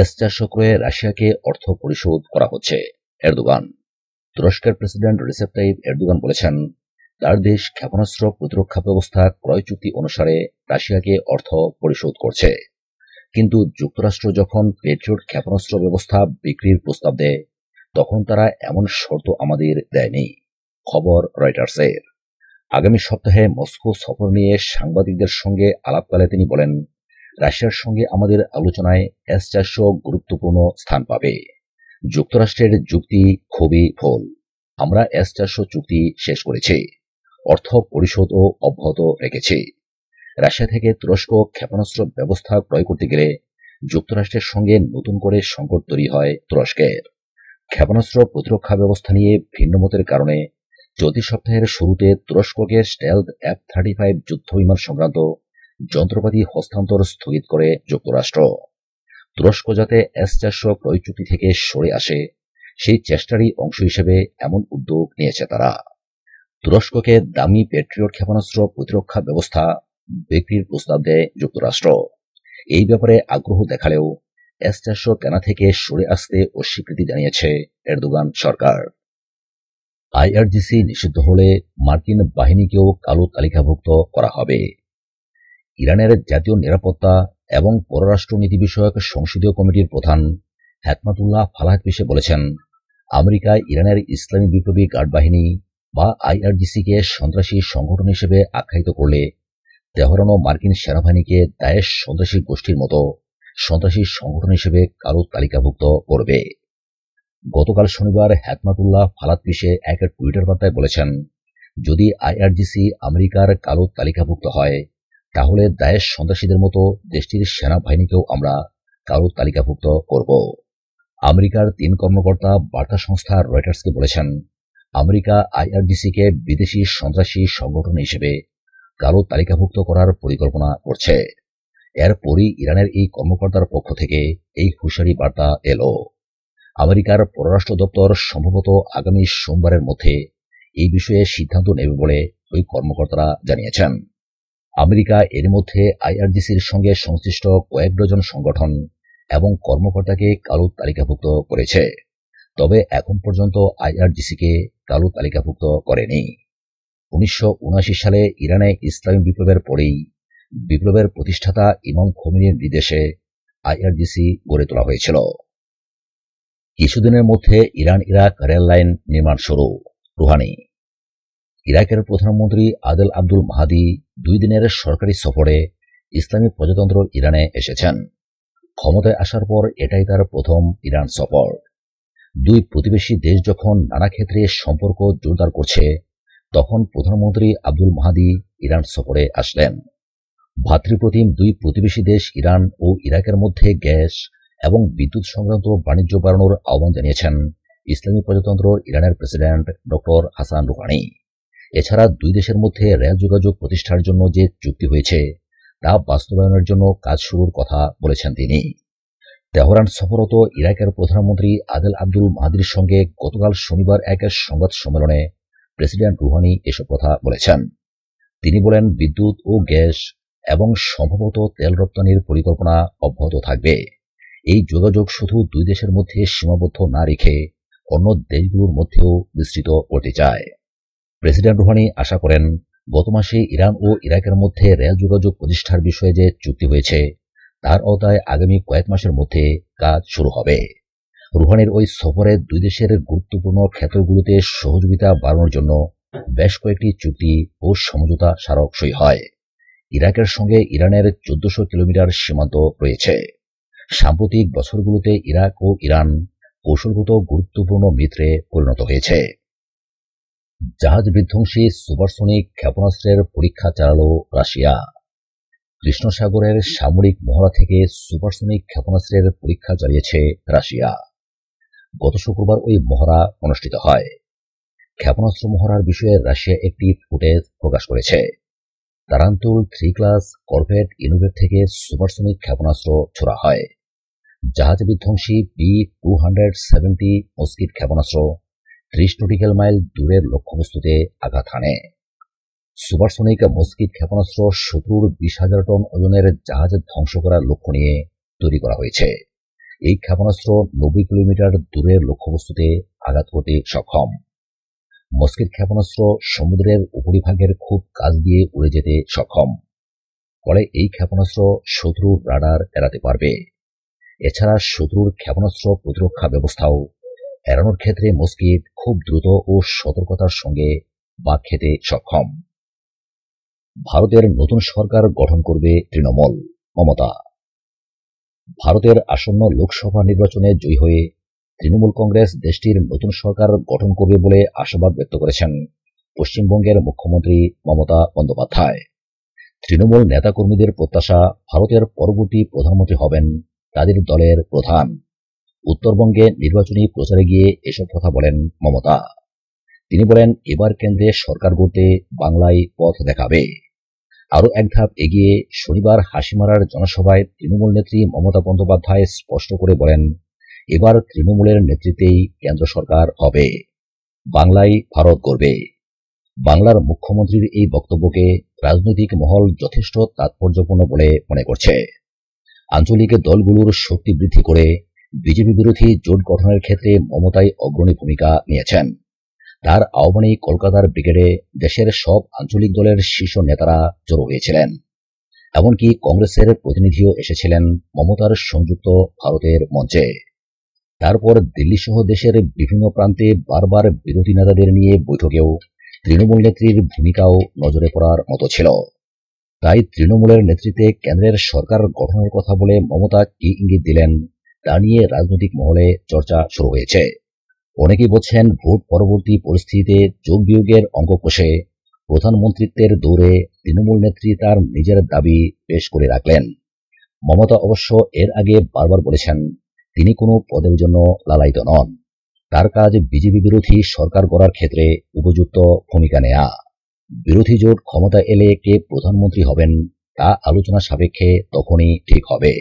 S চারশো ক্রয়ে রাশিয়াকে অর্থ পরিশোধ করা হচ্ছে। এরদোগান। তুরস্কের প্রেসিডেন্ট রিসেপ তাইব এরদোগান বলেছেন, তার দেশ ক্ষেপণাস্ত্র প্রতিরক্ষা ব্যবস্থা ক্রয় চুক্তি অনুসারে রাশিয়াকে অর্থ পরিশোধ করছে। কিন্তু যুক্তরাষ্ট্র যখন পেট্রিয়ট ক্ষেপণাস্ত্র ব্যবস্থা বিক্রির প্রস্তাব দেয়, তখন তারা এমন শর্ত আমাদের দেয়নি, খবর রয়টার্সের। আগামী সপ্তাহে মস্কো সফর নিয়ে সাংবাদিকদের সঙ্গে আলাপকালে তিনি বলেন রাশিয়ার সঙ্গে আমাদের আলোচনায় এস চারশো গুরুত্বপূর্ণ স্থান পাবে। যুক্তরাষ্ট্রের যুক্তি খুবই ভুল। আমরা এস চারশো চুক্তি শেষ করেছি। অর্থ পরিশোধও অব্যাহত রেখেছি। রাশিয়া থেকে তুরস্ক ক্ষেপণাস্ত্র ব্যবস্থা ক্রয় করতে গেলে যুক্তরাষ্ট্রের সঙ্গে নতুন করে সংকট তৈরি হয় তুরস্কের। ক্ষেপণাস্ত্র প্রতিরক্ষা ব্যবস্থা নিয়ে ভিন্নমতের কারণে চলতি সপ্তাহের শুরুতে তুরস্ককে স্টেলথ এফ থার্টি ফাইভ যুদ্ধ বিমান সংক্রান্ত যন্ত্রপাতি হস্তান্তর স্থগিত করে যুক্তরাষ্ট্র। তুরস্ক যাতে এস চারশো ক্রয় চুক্তি থেকে সরে আসে, সেই চেষ্টারই অংশ হিসেবে এমন উদ্যোগ নিয়েছে তারা। তুরস্ককে দামি পেট্রিয়ট ক্ষেপণাস্ত্র প্রতিরক্ষা ব্যবস্থা বিক্রির প্রস্তাব দেয় যুক্তরাষ্ট্র। এই ব্যাপারে আগ্রহ দেখালেও এস চারশো কেনা থেকে সরে আসতে অস্বীকৃতি জানিয়েছে এরদোগান সরকার। আইআরজিসি নিষিদ্ধ হলে মার্কিন বাহিনীকেও কালো তালিকাভুক্ত করা হবে। ইরানের জাতীয় নিরাপত্তা এবং পররাষ্ট্রনীতি বিষয়ক সংসদীয় কমিটির প্রধান হ্যাকমাতুল্লাহ ফালাহাত পিসে বলেছেন আমেরিকা ইরানের ইসলামী বিপ্লবী গার্ড বাহিনী বা আইআরজিসিকে সন্ত্রাসী সংগঠন হিসেবে আখ্যায়িত করলে তেহরানও মার্কিন সেনাবাহিনীকে দায়েশ সন্ত্রাসী গোষ্ঠীর মতো সন্ত্রাসী সংগঠন হিসেবে কালো তালিকাভুক্ত করবে। গতকাল শনিবার হ্যাকমাতুল্লাহ ফালাত পিসে এক টুইটার বার্তায় বলেছেন, যদি আইআরজিসি আমেরিকার কালো তালিকাভুক্ত হয় তাহলে দায়েশ সন্ত্রাসীদের মতো দেশটির সেনাবাহিনীকেও আমরা কালো তালিকাভুক্ত করব। আমেরিকার তিন কর্মকর্তা বার্তা সংস্থা রয়টার্সকে বলেছেন, আমেরিকা আইআরডিসিকে বিদেশি সন্ত্রাসী সংগঠন হিসেবে কালো তালিকাভুক্ত করার পরিকল্পনা করছে। এরপরই ইরানের এই কর্মকর্তার পক্ষ থেকে এই হুঁশিয়ারি বার্তা এলো। আমেরিকার পররাষ্ট্র দপ্তর সম্ভবত আগামী সোমবারের মধ্যে এই বিষয়ে সিদ্ধান্ত নেবে বলে ওই কর্মকর্তারা জানিয়েছেন। আমেরিকা এর মধ্যে আইআরজিসির সঙ্গে সংশ্লিষ্ট কয়েক ডজন সংগঠন এবং কর্মকর্তাকে কালো তালিকাভুক্ত করেছে। তবে এখন পর্যন্ত আইআরজিসিকে কালো তালিকাভুক্ত করেনি। উনিশশো উনআশি সালে ইরানে ইসলামী বিপ্লবের পরেই বিপ্লবের প্রতিষ্ঠাতা ইমাম খমিনের নির্দেশে আইআরজিসি গড়ে তোলা হয়েছিল। কিছুদিনের মধ্যে ইরান ইরাক রেল লাইন নির্মাণ শুরু। রুহানি। ইরাকের প্রধানমন্ত্রী আদেল আব্দুল মাহাদি দুই দিনের সরকারি সফরে ইসলামী প্রজাতন্ত্র ইরানে এসেছেন। ক্ষমতায় আসার পর এটাই তার প্রথম ইরান সফর। দুই প্রতিবেশী দেশ যখন নানা ক্ষেত্রে সম্পর্ক জোরদার করছে, তখন প্রধানমন্ত্রী আব্দুল মাহাদি ইরান সফরে আসলেন। ভাতৃপ্রতিম দুই প্রতিবেশী দেশ ইরান ও ইরাকের মধ্যে গ্যাস এবং বিদ্যুৎ সংক্রান্ত বাণিজ্য বাড়ানোর আহ্বান জানিয়েছেন ইসলামী প্রজাতন্ত্র ইরানের প্রেসিডেন্ট ডক্টর হাসান রুহানি। এছাড়া দুই দেশের মধ্যে রেল যোগাযোগ প্রতিষ্ঠার জন্য যে চুক্তি হয়েছে, তা বাস্তবায়নের জন্য কাজ শুরুর কথা বলেছেন তিনি। তেহরান সফরত ইরাকের প্রধানমন্ত্রী আদেল আব্দুল মাহাদির সঙ্গে গতকাল শনিবার এক সংবাদ সম্মেলনে প্রেসিডেন্ট রুহানি এসব কথা বলেছেন। তিনি বলেন, বিদ্যুৎ ও গ্যাস এবং সম্ভবত তেল রপ্তানির পরিকল্পনা অব্যাহত থাকবে। এই যোগাযোগ শুধু দুই দেশের মধ্যে সীমাবদ্ধ না রেখে অন্য দেশগুলোর মধ্যেও বিস্তৃত করতে চায়। প্রেসিডেন্ট রুহানি আশা করেন গত মাসে ইরান ও ইরাকের মধ্যে রেল যোগাযোগ প্রতিষ্ঠার বিষয়ে যে চুক্তি হয়েছে, তার আওতায় আগামী কয়েক মাসের মধ্যে কাজ শুরু হবে। রুহানির ওই সফরে দুই দেশের গুরুত্বপূর্ণ ক্ষেত্রগুলোতে সহযোগিতা বাড়ানোর জন্য বেশ কয়েকটি চুক্তি ও সমঝোতা স্মারক সই হয়। ইরাকের সঙ্গে ইরানের চোদ্দশো কিলোমিটার সীমান্ত রয়েছে। সাম্প্রতিক বছরগুলোতে ইরাক ও ইরান কৌশলগত গুরুত্বপূর্ণ মিত্রে পরিণত হয়েছে। জাহাজ বিধ্বংসী সুপারসনিক ক্ষেপণাস্ত্রের পরীক্ষা চালাল রাশিয়া। কৃষ্ণ সাগরের সামরিক মহড়া থেকে সুপারসনিক ক্ষেপণাস্ত্রের পরীক্ষা চালিয়েছে রাশিয়া। গত শুক্রবার ওই মহড়া অনুষ্ঠিত হয়। ক্ষেপণাস্ত্র মহড়ার বিষয়ে রাশিয়া একটি ফুটেজ প্রকাশ করেছে। তারান্তুল থ্রি ক্লাস করভেট ইনোভেট থেকে সুপারসনিক ক্ষেপণাস্ত্র ছোড়া হয়। জাহাজ বিধ্বংসী B two hundred seventy Moskit ক্ষেপণাস্ত্র ত্রিশ নটিক্যাল মাইল দূরের লক্ষ্যবস্তুতে আঘাত হানে। সুপারসনিক মস্কিট ক্ষেপণাস্ত্র শত্রুর বিশ হাজার টন ওজনের জাহাজ ধ্বংস করার লক্ষ্য নিয়ে তৈরি করা হয়েছে। এই ক্ষেপণাস্ত্র নব্বই কিলোমিটার দূরের লক্ষ্যবস্তুতে আঘাত করতে সক্ষম। মস্কির ক্ষেপণাস্ত্র সমুদ্রের উপরিভাগের খুব কাছ দিয়ে উড়ে যেতে সক্ষম। ফলে এই ক্ষেপণাস্ত্র শত্রুর রাডার এড়াতে পারবে। এছাড়া শত্রুর ক্ষেপণাস্ত্র প্রতিরক্ষা ব্যবস্থাও এড়ানোর ক্ষেত্রে মস্কিট খুব দ্রুত ও সতর্কতার সঙ্গে বাঘ খেতে সক্ষম। ভারতের নতুন সরকার গঠন করবে তৃণমূল। মমতা। ভারতের আসন্ন লোকসভা নির্বাচনে জয়ী হয়ে তৃণমূল কংগ্রেস দেশটির নতুন সরকার গঠন করবে বলে আশাবাদ ব্যক্ত করেছেন পশ্চিমবঙ্গের মুখ্যমন্ত্রী মমতা বন্দ্যোপাধ্যায়। তৃণমূল নেতাকর্মীদের প্রত্যাশা ভারতের পরবর্তী প্রধানমন্ত্রী হবেন তাদের দলের প্রধান। উত্তরবঙ্গে নির্বাচনী প্রচারে গিয়ে এসব কথা বলেন মমতা। তিনি বলেন, এবার কেন্দ্রে সরকার গড়তে বাংলায় পথ দেখাবে। আরও এক ধাপ এগিয়ে শনিবার হাসিমারার জনসভায় তৃণমূল নেত্রী মমতা বন্দ্যোপাধ্যায় স্পষ্ট করে বলেন, এবার তৃণমূলের নেতৃত্বেই কেন্দ্র সরকার হবে। বাংলায় ভারত গড়বে। বাংলার মুখ্যমন্ত্রীর এই বক্তব্যকে রাজনৈতিক মহল যথেষ্ট তাৎপর্যপূর্ণ বলে মনে করছে। আঞ্চলিক দলগুলোর শক্তি বৃদ্ধি করে বিজেপি বিরোধী জোট গঠনের ক্ষেত্রে মমতাই অগ্রণী ভূমিকা নিয়েছেন। তার আহ্বানে কলকাতার ব্রিগেডে দেশের সব আঞ্চলিক দলের শীর্ষ নেতারা জড়ো হয়েছিলেন। এমনকি কংগ্রেসের প্রতিনিধিও এসেছিলেন মমতার সংযুক্ত ভারতের মঞ্চে। তারপর দিল্লি সহ দেশের বিভিন্ন প্রান্তে বারবার বিরোধী নেতাদের নিয়ে বৈঠকেও তৃণমূল নেত্রীর ভূমিকাও নজরে পড়ার মতো ছিল। তাই তৃণমূলের নেতৃত্বে কেন্দ্রের সরকার গঠনের কথা বলে মমতা কি ইঙ্গিত দিলেন তা নিয়ে রাজনৈতিক মহলে চর্চা শুরু হয়েছে। অনেকেই বলছেন ভোট পরবর্তী পরিস্থিতিতে যোগ বিয়োগের অঙ্ক কষে প্রধানমন্ত্রিত্বের দৌড়ে তৃণমূল নেত্রী তার নিজের দাবি পেশ করে রাখলেন। মমতা অবশ্য এর আগে বারবার বলেছেন, তিনি কোনো পদের জন্য লালায়িত নন। তার কাজ বিজেপি বিরোধী সরকার গড়ার ক্ষেত্রে উপযুক্ত ভূমিকা নেয়া। বিরোধী জোট ক্ষমতা এলে কে প্রধানমন্ত্রী হবেন তা আলোচনা সাপেক্ষে তখনই ঠিক হবে।